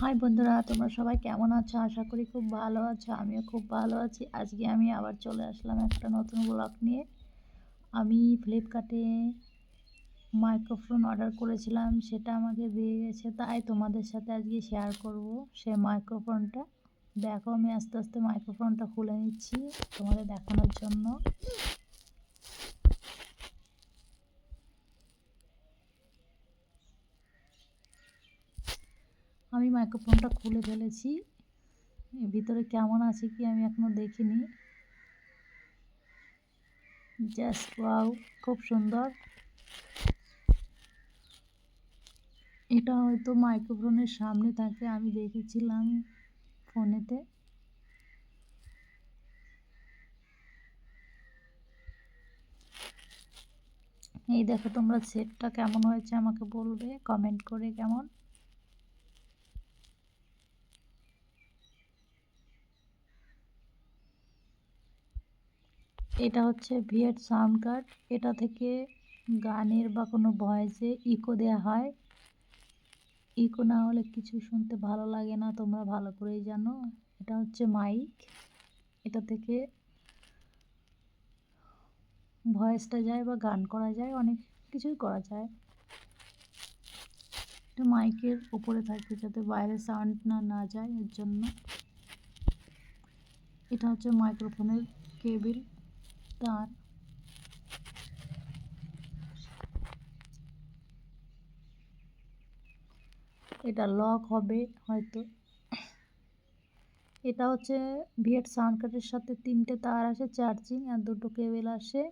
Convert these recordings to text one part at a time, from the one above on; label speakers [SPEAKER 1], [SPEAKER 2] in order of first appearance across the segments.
[SPEAKER 1] High বন্ধুরা, তোমরা সবাই কেমন আছো? আশা করি খুব ভালো আছো, আমিও খুব ভালো আছি। আজকে আমি আবার চলে আসলাম একটা নতুন ব্লগ নিয়ে। আমি ফ্লিপকার্টে মাইক্রোফোন অর্ডার করেছিলাম, সেটা আমাকে দিয়ে গেছে, তাই তোমাদের সাথে আজকে শেয়ার করব সে মাইক্রোফোনটা দেখো, আমি আস্তে আস্তে মাইক্রোফোনটা খুলে নিচ্ছি তোমাদের দেখানোর জন্য। আমি মাইক্রোফোনটা খুলে ফেলেছি। ভিতরে কেমন আছে কি আমি এখনও দেখিনি। জাস্ট ওয়াও খুব সুন্দর। এটা হয়তো মাইক্রোফোনের সামনে থাকে, আমি দেখেছিলাম ফোনেতে। এই দেখো তোমরা সেটটা কেমন হয়েছে আমাকে বলবে কমেন্ট করে কেমন? এটা হচ্ছে ভিএড সাউন্ড কার্ড এটা থেকে গানের বা কোনো ভয়েসে ইকো দেওয়া হয়। ইকো না হলে কিছু শুনতে ভালো লাগে না, তোমরা ভালো করেই জানো। এটা হচ্ছে মাইক এটা থেকে ভয়েসটা যায় বা গান করা যায়, অনেক কিছুই করা যায়। এটা মাইকের উপরে থাকে যাতে বাইরে সাউন্ড না না যায়, এর জন্য। এটা হচ্ছে মাইক্রোফোনের কেবিল তার এটা লক হবে, হয়তো। এটা হচ্ছে ভিএট সাউন্ড কার্ডের সাথে তিনটে তার আসে চার্জিং আর দুটো কেবেল আসে।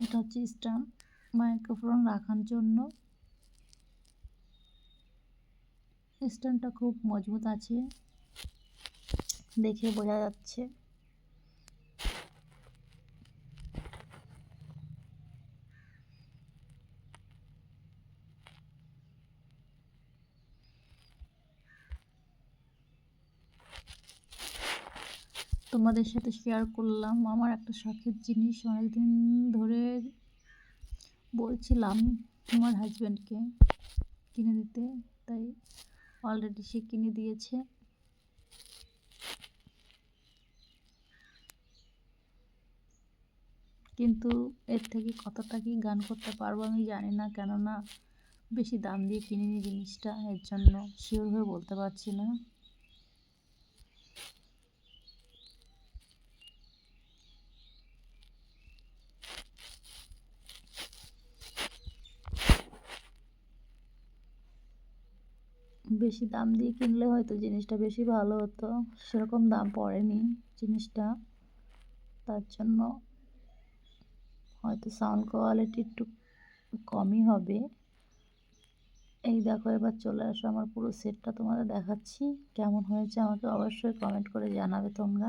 [SPEAKER 1] এটা হচ্ছে স্ট্যান্ড মাইক্রোফোন রাখার জন্য। স্ট্যান্ডটা খুব মজবুত আছে। দেখে বোঝা যাচ্ছে। তোমাদের সাথে শেয়ার করলাম আমার একটা শখের জিনিস। অনেকদিন ধরে বলছিলাম তোমার হাজব্যান্ডকে কিনে দিতে, তাই অলরেডি সে কিনে দিয়েছে। কিন্তু এর থেকে কতটা কি গান করতে পারব আমি জানি না। কেননা বেশি দাম দিয়ে কিনিনি জিনিসটা, এর জন্য শিওর হয়ে বলতে পারছি না। বেশি দাম দিয়ে কিনলে হয়তো জিনিসটা বেশি ভালো হতো, সেরকম দাম পড়েনি জিনিসটা। তার জন্য হয়তো সাউন্ড কোয়ালিটি একটু কমই হবে। এই দেখো, এবার চলে আসো, আমার পুরো সেটটা তোমাদের দেখাচ্ছি। কেমন হয়েছে আমাকে অবশ্যই কমেন্ট করে জানাবে তোমরা।